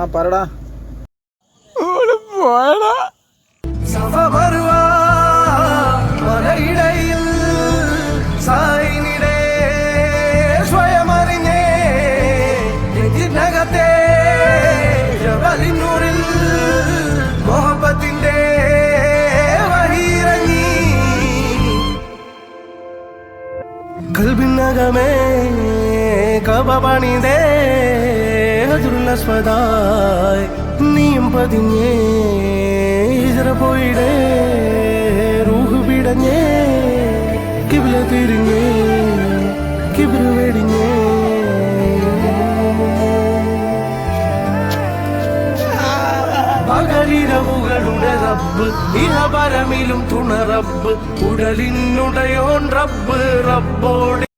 ആ പറടാ പോയടാ. സഫമറുവാ മലയിടയിൽ സായിനിടെ ഹജുറുല്ലസ്വദായ് നീയും പതിഞ്ഞേ ഹിജറ പോയിടേ. റൂഹ് പിടഞ്ഞേ കിബില തിരിഞ്ഞേ കിബില വെടിഞ്ഞേ. റബ്ബ് തുണ റബ്ബ് ഉടലിനുടയോൻ റബ്ബ് റബ്ബോട്